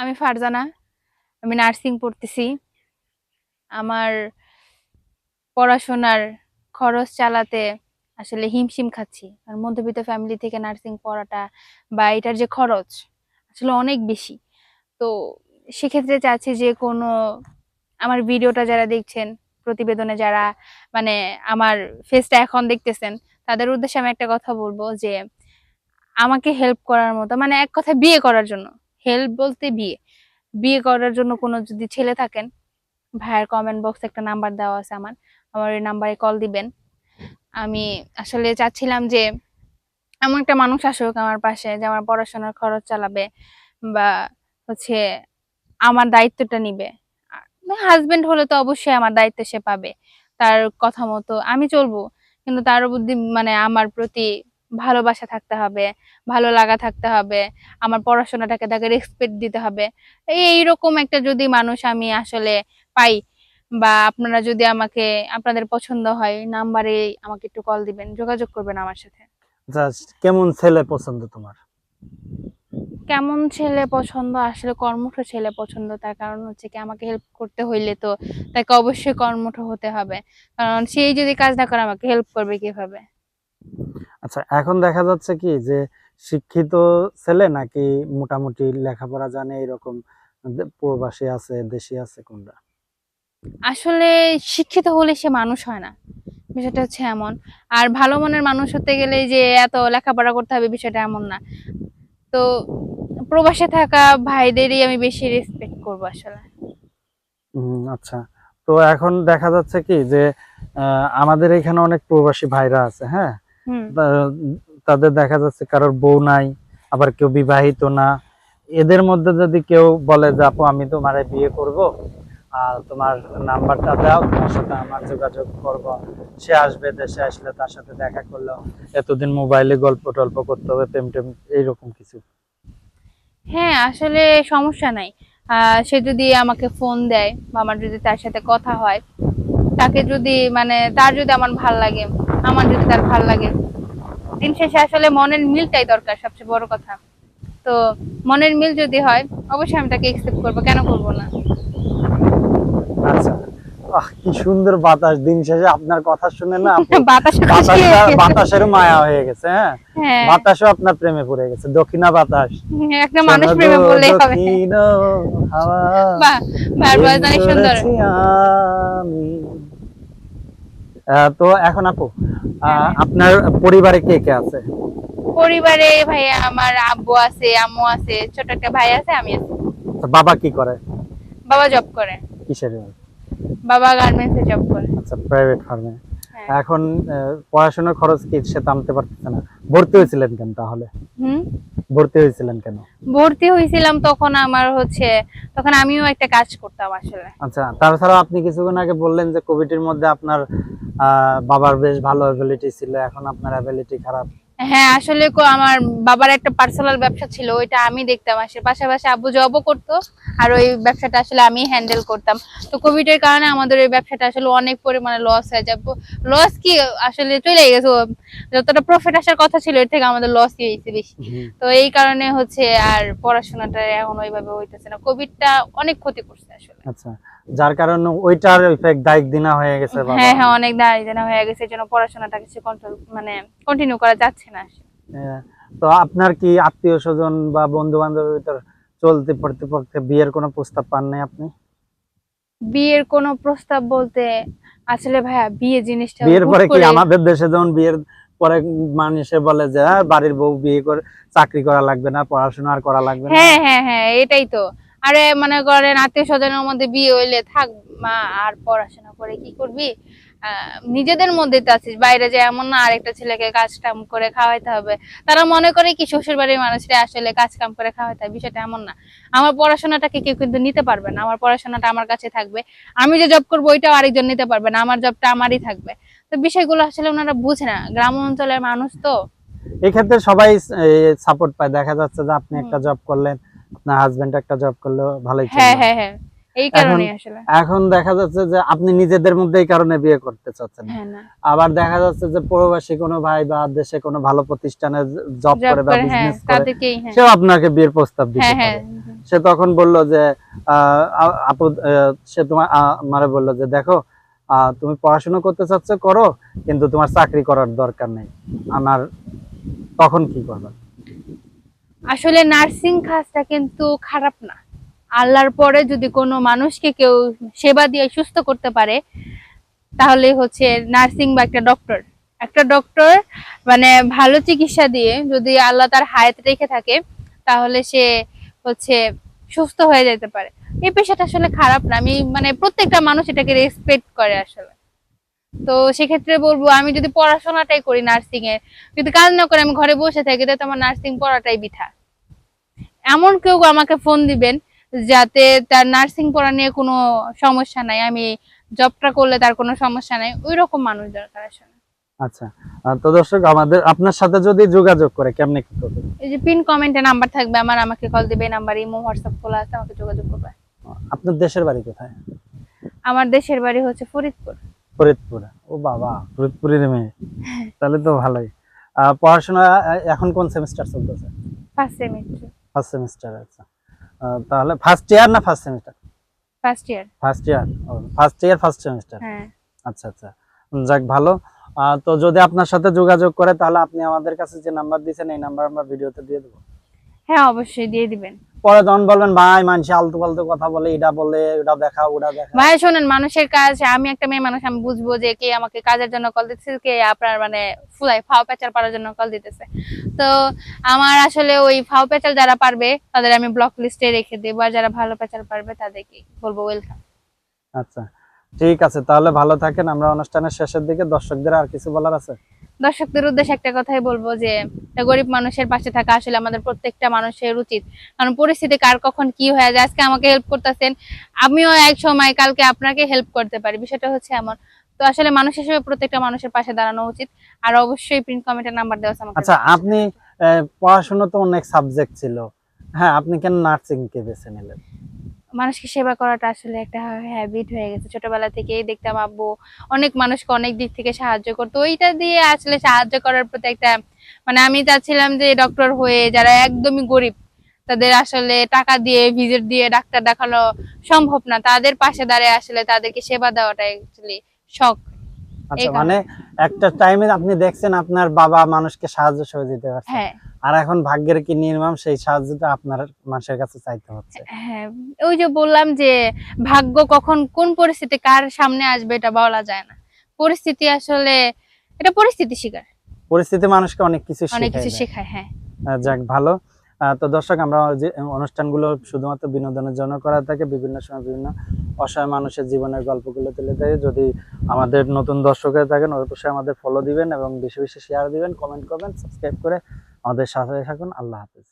আমি ফারজানা, আমি নার্সিং পড়তেছি। আমার পড়াশোনার খরচ চালাতে আসলে হিমশিম খাচ্ছি। আর মধ্যবিত্ত ফ্যামিলি থেকে নার্সিং পড়াটা বা এটার যে খরচ আসলে অনেক বেশি। তো সেক্ষেত্রে চাচ্ছি যে কোনো আমার ভিডিওটা যারা দেখছেন, প্রতিবেদনে যারা মানে আমার ফেসটা এখন দেখতেছেন, তাদের উদ্দেশ্যে আমি একটা কথা বলব যে আমাকে হেল্প করার মতো মানে এক কথা বিয়ে করার জন্য হেল্প বলতে বিয়ে। বিয়ে করার জন্য কোনো যদি ছেলে থাকেন, ভাইয়ের কমেন্ট বক্সে একটা নাম্বার দেওয়া আছে আমার। আমার ওই নাম্বারে কল দিবেন। আমি আসলে চাচ্ছিলাম যে, এমন একটা মানুষ আসুক আমার পাশে যে আমার পড়াশোনার খরচ চালাবে বা হচ্ছে আমার দায়িত্বটা নিবে। হাজবেন্ড হলে তো অবশ্যই আমার দায়িত্ব সে পাবে। তার কথা মতো আমি চলবো। কিন্তু তার বুদ্ধি মানে আমার প্রতি ভালোবাসা থাকতে হবে ভালো লাগা থাকতে হবে আমার পড়াশোনাটাকে তাকে রেসপেক্ট দিতে হবে। এই এইরকম একটা যদি মানুষ আমি আসলে পাই বা আপনারা যদি আমাকে আপনাদের পছন্দ হয় নাম্বারে আমাকে একটু কল দিবেন যোগাযোগ করবেন আমার সাথে। কেমন ছেলে পছন্দ তোমার? কেমন ছেলে পছন্দ? আসলে কর্মঠ ছেলে পছন্দ তার কারণ হচ্ছে কি আমাকে হেল্প করতে হইলে তো তাকে অবশ্যই কর্মঠ হতে হবে। কারণ সেই যদি কাজ না করে আমাকে হেল্প করবে কীভাবে? আচ্ছা এখন দেখা যাচ্ছে কি যে শিক্ষিত ছেলে নাকি মোটামুটি লেখাপড়া জানে এরকম প্রবাসী আছে দেশি আছে কোনটা? আসলে শিক্ষিত হলে সে মানুষ হয় না। বিষয়টা হচ্ছে এমন। আর ভালো মনের মানুষ হতে গেলে যে এত লেখাপড়া করতে হবে বিষয়টা এমন না। তো প্রবাসে থাকা ভাইদেরই আমি বেশি রেসপেক্ট করব আসলে। আচ্ছা। তো এখন দেখা যাচ্ছে কি যে আমাদের এখানে অনেক প্রবাসী ভাইরা আছে হ্যাঁ? তাদের দেখা যাচ্ছে কারোর বউ নাই আবার কেউ বিবাহিত না। এদের মধ্যে যদি কেউ বলে যে আপু আমি তোমার বিয়ে করব আর তোমার নাম্বারটা দাও তোমার সাথে আমার যোগাযোগ করব। সে আসবে দেশে আসলে তার সাথে দেখা করল। এতদিন মোবাইলে গল্প টল্প করতে হবে প্রেম টেম এইরকম কিছু। হ্যাঁ আসলে সমস্যা নাই। সে যদি আমাকে ফোন দেয় বা আমার যদি তার সাথে কথা হয় তাকে যদি মানে তার যদি আমার ভালো লাগে আমার যদি তার ভালো লাগে। দিন শেষে আসলে মনের মিলটাই দরকার সবচেয়ে বড় কথা। তো মনের মিল যদি হয় অবশ্যই আমি তাকে একসেপ্ট করব কেন করব না? আচ্ছা। আহ কি সুন্দর বাতাস। দিন শেষে আপনার কথা শুনে না আপু, বাতাস বাতাসটা বাতাসেরও মায়া হয়ে গেছে হ্যাঁ? হ্যাঁ। বাতাসও আপনার প্রেমে পড়ে গেছে। দক্ষিণা বাতাস। একটা মানুষ প্রেমে হবে। দক্ষিণ অনেক সুন্দর। তো এখন আপু। আপনার পরিবারে কে কে আছে? পরিবারে ভাইয়া আমার আব্বু আছে আম্মু আছে ছোট একটা ভাই আছে আমি আছি। বাবা কি করে? বাবা জব করে। কিসের বাবা গার্মেন্টসে জব করে। আচ্ছা প্রাইভেট ফার্মে হ্যাঁ। এখন পড়াশোনার খরচ কি সে টানতে পারতেছে না? ভর্তি হয়েছিলেন কেন তাহলে? হুম? ভর্তি হয়েছিলেন কেন? ভর্তি হয়েছিলাম তখন আমার হচ্ছে তখন আমিও একটা কাজ করতাম আসলে। আচ্ছা তাছাড়া আপনি কিছুক্ষণ আগে বললেন যে কোভিড এর মধ্যে আপনার বাবার বেশ ভালো অ্যাবিলিটি ছিল এখন আপনার অ্যাবিলিটি খারাপ। হ্যাঁ আসলে আমার বাবার একটা পার্সোনাল ব্যবসা ছিল ওইটা আমি দেখতাম। আসলে পাশাপাশি আব্বু জবও করতো আর ওই ব্যবসাটা আসলে আমি হ্যান্ডেল করতাম। তো কোভিড এর কারণে আমাদের ওই ব্যবসাটা আসলে অনেক পরিমাণে লস হয়ে যায়। লস কি আসলে চলে গেছে যতটা প্রফিট আসার কথা ছিল এর থেকে আমাদের লসই হয়েছে বেশি। তো এই কারণে হচ্ছে আর পড়াশোনাটা এখন ওইভাবে হইতেছে না। কোভিডটা অনেক ক্ষতি করছে আসলে। আচ্ছা যার কারণে ওইটার ইফেক্ট দায়িক দিনা হয়ে গেছে বাবা। হ্যাঁ হ্যাঁ অনেক দাঁড়িয়ে হয়ে গেছে এই জন্য পড়াশোনাটা কিছু কন্ট্রোল মানে কন্টিনিউ করা যাচ্ছে না হ্যাঁ, তো আপনার কি আত্মীয় স্বজন বা বন্ধু বান্ধবের ভিতর চলতে পড়তে পড়তে বিয়ের কোনো প্রস্তাব পান নাই আপনি? বিয়ের কোনো প্রস্তাব বলতে আসলে ভাইয়া বিয়ে জিনিসটা বিয়ের পরে কি আমাদের দেশে যেমন বিয়ের পরে মানুষে বলে যে হ্যাঁ বাড়ির বউ বিয়ে করে চাকরি করা লাগবে না পড়াশোনা আর করা লাগবে না? হ্যাঁ হ্যাঁ হ্যাঁ এটাই তো। আরে মনে করেন আত্মীয় স্বজনের মধ্যে বিয়ে হইলে থাক মা আর পড়াশোনা করে কি করবি? নিজেদের মধ্যে তো আছিস। বাইরে যে এমন না আরেকটা ছেলেকে কাজ কাম করে খাওয়াইতে হবে। তারা মনে করে কি শ্বশুর বাড়ির মানুষরা আসলে কাজ কাম করে খাওয়াইতে হবে বিষয়টা এমন না। আমার পড়াশোনাটাকে কেউ কিন্তু নিতে পারবে না। আমার পড়াশোনাটা আমার কাছে থাকবে। আমি যে জব করব ওইটাও আরেকজন নিতে পারবে না। আমার জবটা আমারই থাকবে। তো বিষয়গুলো আসলে ওনারা বুঝে না। গ্রাম অঞ্চলের মানুষ তো। এক্ষেত্রে সবাই সাপোর্ট পায়। দেখা যাচ্ছে যে আপনি একটা জব করলেন। আপনার হাজবেন্ড একটা জব করল ভালোই হ্যাঁ হ্যাঁ হ্যাঁ। এই কারণে আসলে। এখন দেখা যাচ্ছে যে আপনি নিজেদের মধ্যে এই কারণে বিয়ে করতে চাচ্ছেন। হ্যাঁ না। আবার দেখা যাচ্ছে যে প্রবাসী কোনো ভাই বা দেশে কোনো ভালো প্রতিষ্ঠানে জব করে বা হ্যাঁ বিজনেস করে তাদেরকেই হ্যাঁ। সেও আপনাকে বিয়ের প্রস্তাব দিতে হ্যাঁ হ্যাঁ পারে সে তখন বলল যে আপু সে তোমার আমারে বলল যে দেখো তুমি পড়াশোনা করতে চাচ্ছ করো কিন্তু তোমার চাকরি করার দরকার নেই। আমার তখন কি করবে? আসলে নার্সিং কাজটা কিন্তু খারাপ না। আল্লাহর পরে যদি কোনো মানুষকে কেউ সেবা দিয়ে সুস্থ করতে পারে, তাহলে হচ্ছে নার্সিং বা একটা ডক্টর একটা ডক্টর মানে ভালো চিকিৎসা দিয়ে যদি আল্লাহ তার হায়াত রেখে থাকে, তাহলে সে হচ্ছে সুস্থ হয়ে যেতে পারে। এই পেশাটা আসলে খারাপ না। আমি মানে প্রত্যেকটা মানুষ এটাকে রেসপেক্ট করে আসলে। তো সেক্ষেত্রে বলব আমি যদি পড়াশোনাটাই করি নার্সিং এর যদি কাজ না করে আমি ঘরে বসে থাকি তাহলে আমার নার্সিং পড়াটাই বৃথা। এমন কেউ আমাকে ফোন দিবেন যাতে তার নার্সিং পড়া নিয়ে কোনো সমস্যা নাই আমি জবটা করলে তার কোনো সমস্যা নাই ওই রকম মানুষ দরকার আসলে। আচ্ছা তো দর্শক আমাদের আপনার সাথে যদি যোগাযোগ করে কেমনে কি করবে এই যে পিন কমেন্টে নাম্বার থাকবে আমার আমাকে কল দিবে নাম্বার ইমো হোয়াটসঅ্যাপ খোলা আছে আমাকে যোগাযোগ করবে। আপনার দেশের বাড়ি কোথায়? আমার দেশের বাড়ি হচ্ছে ফরিদপুর। ফরিদপুর। ও বাবা ফরিদপুরের মেয়ে তাহলে তো ভালোই। পড়াশোনা এখন কোন সেমিস্টার চলতেছে? ফার্স্ট সেমিস্টার ফার্স্ট সেমিস্টার আচ্ছা। তাহলে ফার্স্ট ইয়ার না first semester first year first year first year first semester হ্যাঁ। আচ্ছা আচ্ছা। যাক ভালো। তো যদি আপনার সাথে যোগাযোগ করে তাহলে আপনি আমাদের কাছে যে নাম্বার দিয়েছেন এই নাম্বার আমরা ভিডিওতে দিয়ে দেবো। হ্যাঁ অবশ্যই দিয়ে দিবেন। পরে তখন বলবেন ভাই মানুষ আলতু ফালতু কথা বলে এটা বলে ওটা দেখা ওটা দেখা ভাই শোনেন মানুষের কাজ আমি একটা মেয়ে মানুষ আমি বুঝব যে কে আমাকে কাজের জন্য কল দিতেছে কে আপনার মানে ফুলাই ফাও পেঁচাল পারার জন্য কল দিতেছে। তো আমার আসলে ওই ফাও পেঁচাল যারা পারবে তাদের আমি ব্লক লিস্টে রেখে দেবো আর যারা ভালো পেঁচাল পারবে তাদেরকে বলব ওয়েলকাম আচ্ছা ঠিক আছে তাহলে ভালো থাকেন আমরা অনুষ্ঠানের শেষের দিকে দর্শকদের আর কিছু বলার আছে? দর্শকদের উদ্দেশ্যে একটা কথাই বলব যে, গরিব মানুষের পাশে থাকা আসলে আমাদের প্রত্যেকটা মানুষের উচিত। কারণ পরিস্থিতি কার কখন কি হয়ে যায়, আজকে আমাকে হেল্প করতেছেন, আমিও এক সময় কালকে আপনাকে হেল্প করতে পারি, বিষয়টা হচ্ছে এমন। তো আসলে মানুষ হিসেবে প্রত্যেকটা মানুষের পাশে দাঁড়ানো উচিত। আর অবশ্যই প্রিন্ট কমেন্টের নাম্বার দেওয়া আছে আচ্ছা আপনি পড়াশোনা তো অনেক সাবজেক্ট ছিল। হ্যাঁ আপনি কেন নার্সিং কে বেছে নিলেন? মানুষকে সেবা করাটা আসলে একটা হ্যাবিট হয়ে গেছে। ছোটবেলা থেকেই দেখতাম আব্বু অনেক মানুষকে অনেক দিক থেকে সাহায্য করতো। ওইটা দিয়ে আসলে সাহায্য করার প্রতি একটা মানে আমি চাচ্ছিলাম যে ডক্টর হয়ে যারা একদমই গরিব তাদের আসলে টাকা দিয়ে ভিজিট দিয়ে ডাক্তার দেখানো সম্ভব না। তাদের পাশে দাঁড়িয়ে আসলে তাদেরকে সেবা দেওয়াটা অ্যাকচুয়ালি শখ। আচ্ছা মানে একটা টাইমে আপনি দেখছেন আপনার বাবা মানুষকে সাহায্য সহযোগিতা করছে। হ্যাঁ। আর এখন ভাগ্যের কি নির্মম সেই সাহায্যটা আপনার মানুষের কাছে চাইতে হচ্ছে। হ্যাঁ ওই যে বললাম যে ভাগ্য কখন কোন পরিস্থিতি কার সামনে আসবে এটা বলা যায় না। পরিস্থিতি আসলে এটা পরিস্থিতি শিকার। পরিস্থিতি মানুষকে অনেক কিছু অনেক কিছু শেখায় হ্যাঁ। যাক ভালো। তো দর্শক আমরা যে অনুষ্ঠানগুলো শুধুমাত্র বিনোদনের জন্য করা থাকে বিভিন্ন সময় বিভিন্ন অসহায় মানুষের জীবনের গল্পগুলো তুলে দেয় যদি আমাদের নতুন দর্শক হয়ে থাকেন অবশ্যই আমাদের ফলো দিবেন এবং বেশি বেশি শেয়ার দিবেন কমেন্ট করবেন সাবস্ক্রাইব করে আমাদের সাথে থাকুন আল্লাহ হাফেজ।